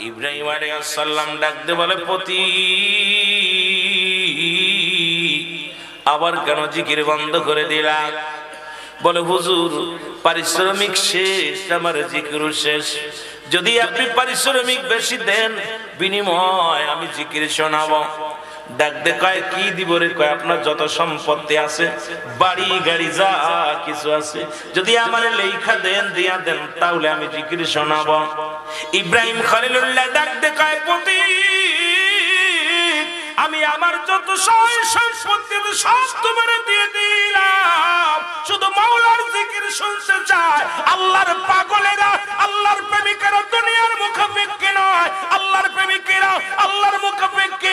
ইব্রাহিম আলাইসাল্লাম ডাকতে বলে, পতি, আবার কেন জিকির বন্ধ করে দিলা? বলে, হুজুর, পারিশ্রমিক শেষ, আমার জিকির শেষ। যদি আপনি পারিশ্রমিক বেশি দেন, বিনিময় আমি জিকির শোনাবো। ডাকতে কয়, কি দিব রে? কয়, আপনার যত সম্পত্তি আছে, বাড়ি, গাড়ি, যা কিছু আছে, যদি আমার লেখা দেন, দিয়া দেন, তাহলে আমি জিকির ইব্রাহিম ডাকতে কয় পতি আমি আমার যত সম্পত্তি সব তোমার দিয়ে দিলাম। শুধু মাওলার জিকির শুনতে চায়। আল্লাহর পাগলেরা, আল্লাহর প্রেমিকেরা দুনিয়ার মুখাপেক্ষি নয়। আল্লাহর প্রেমিকেরা, আল্লাহর মুখাপেক্ষি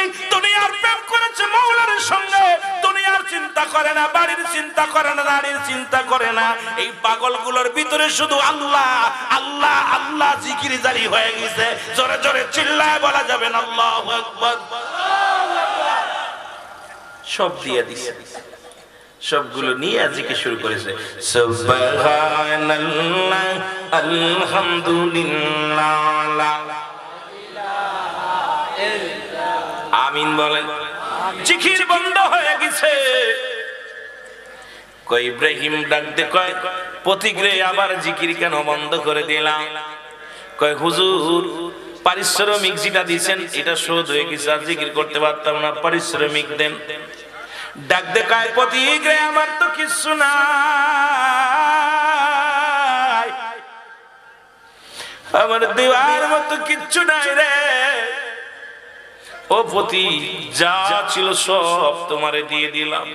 করে না, বাড়ির চিন্তা করে না নারীর চিন্তা করে না। এই পাগলগুলোর ভিতরে শুধু আল্লাহ আল্লাহ আল্লাহ জিকির জারি হয়ে গেছে। জোরে জোরে চিল্লায় বলা যাবে না, আল্লাহু সব দিয়ে দিছে। সবগুলো নিয়ে আজকে শুরু করেছে। আমিন বলেন, জিকির বন্ধ হয়ে গেছে। কই ইব্রাহিম ডাকতে কয় প্রতিগ্রে আবার জিকির কেন বন্ধ করে দিলাম? কয়, হুজুর, পারিশ্রমিক যেটা দিছেন, এটা শোধ হয়ে গেছে, আর জিকির করতে পারতাম না, পারিশ্রমিক দেন। ডাক দেখায় প্রতিগ্রে আমার তো কিছু নাই। আমার দেওয়ার মতো কিচ্ছু নাই রে। ও পতি, যা ছিল সব তোমারে দিয়ে দিলাম।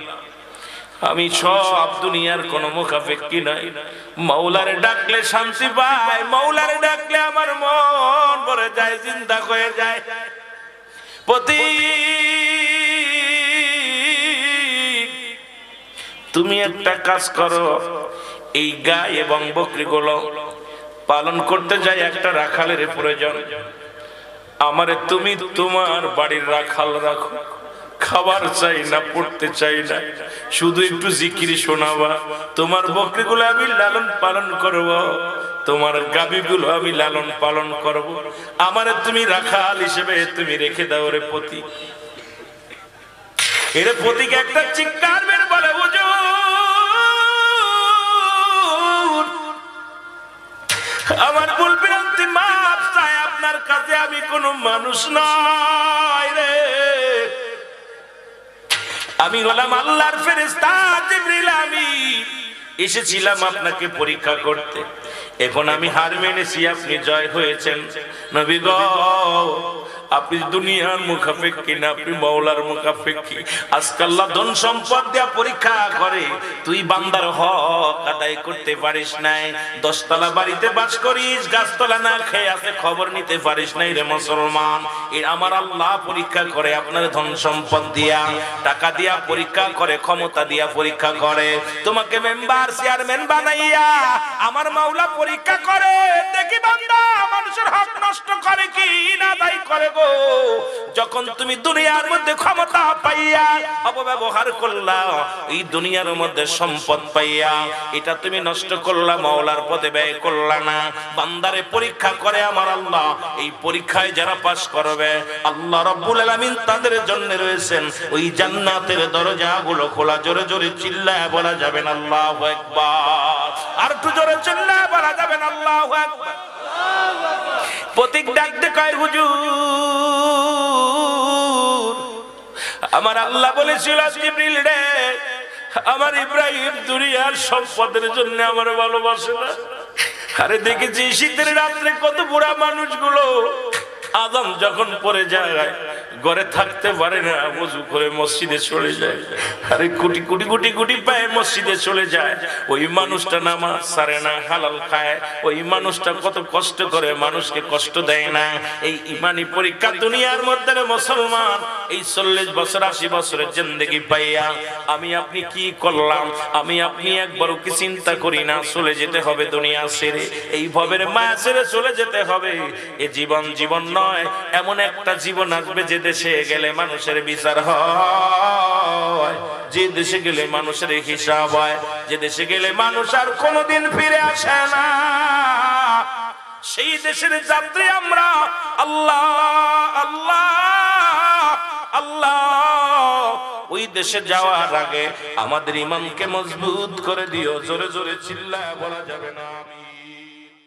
আমি সব দুনিয়ার কোন মুখাপেক্ষি নাই। মৌলারে ডাকলে শান্তি পাই, মৌলারে ডাকলে আমার মন ভরে যায় চিন্তা হয়ে যায়। পতি তুমি একটা কাজ করো, এই গাই এবং বকরিগুলো পালন করতে যাই একটা রাখালের প্রয়োজন। আমারে তুমি তোমার বাড়ির রাখাল রাখো। খাবার চাই না, পড়তে চাই না। শুধু একটু জিকির শোনাবা। তোমার বকরিগুলো আমি লালন পালন করব। তোমার গাবিগুলো আমি লালন পালন করব। আমারে তুমি রাখাল হিসেবে তুমি রেখে দাও রে পতি। এর পতিকে একটা চিৎকার বের বলে আমার চাই আপনার কাছে, আমি কোনো মানুষ নাই রে। আমি হলাম আল্লাহর ফেরেস্তা জিবরিল আমি এসেছিলাম আপনাকে পরীক্ষা করতে। এখন আমি হার মেনেছি, আপনি জয় হয়েছেন। নবী গো আপনি দুনিয়ার মুখাপেক্ষি না, আপনি মৌলার মুখাপেক্ষি। আজকাল্লা ধন সম্পদ দিয়া পরীক্ষা করে, তুই বান্দার হক আদায় করতে পারিস নাই। দশতলা বাড়িতে বাস করিস, গাছতলা না খেয়ে আছে খবর নিতে পারিস নাই রে মুসলমান। এ আমার আল্লাহ পরীক্ষা করে, আপনার ধন সম্পদ দিয়া। টাকা দিয়া পরীক্ষা করে, ক্ষমতা দিয়া পরীক্ষা করে। তোমাকে মেম্বার চেয়ারম্যান বানাইয়া আমার মাওলা পরীক্ষা করে। দেখি বান্দা মানুষের হক নষ্ট করে কি না দায়ী করে গো? যখন তুমি দুনিয়ার মধ্যে ক্ষমতা পাইয়া অপব্যবহার করলা, এই দুনিয়ার মধ্যে সম্পদ পাইয়া, এটা তুমি নষ্ট করলা, মাওলার পথে ব্যয় করলা না। বান্দারে পরীক্ষা করে আমার আল্লাহ। এই পরীক্ষায় যারা পাস করবে, আল্লাহ রব্বুল আলামিন তাদের জন্য রয়েছেন। ওই জান্নাতের দরজাগুলো খোলা, জোরে জোরে চিল্লায় বলা যাবে না, আল্লাহু আকবার। আর একটু জোরে চিল্লায় বলা যাবে না, আল্লাহু আকবার। প্রতীক ডাকতে কয়, হুজুর, আমার আল্লাহ বলেছিল জিব্রিল রে, আমার ইব্রাহিম দুনিয়ার সম্পদের জন্য আমার ভালোবাসে না। আরে দেখেছি শীতের রাত্রে কত বুড়া মানুষগুলো আদম যখন পরে যায়, ঘরে থাকতে পারে না, উজু করে মসজিদে চলে যায়। আরে কোটি কোটি কোটি কোটি পায়ে মসজিদে চলে যায়। ওই মানুষটা নামাজ সারে না, হালাল খায়। ওই মানুষটা কত কষ্ট করে, মানুষকে কষ্ট দেয় না। এই ইমানি পরীক্ষা দুনিয়ার মধ্যে মুসলমান। এই চল্লিশ বছর, আশি বছরের জিন্দগি পাইয়া আমি আপনি কি করলাম? আমি আপনি একবারও কি চিন্তা করি না, চলে যেতে হবে দুনিয়া ছেড়ে। এই ভবের মায়া ছেড়ে চলে যেতে হবে। এ জীবন জীবন নয়। নয় এমন একটা জীবন আসবে যে দেশে গেলে মানুষের বিচার হয়। যে দেশে গেলে মানুষের হিসাব হয়, যে দেশে গেলে মানুষ আর কোনোদিন ফিরে আসে না। সেই দেশের যাত্রী আমরা, আল্লাহ আল্লাহ আল্লাহ। ওই দেশে যাওয়ার আগে আমাদের ইমামকে মজবুত করে দিও, জোরে জোরে চিল্লায় বলা যাবে না আমি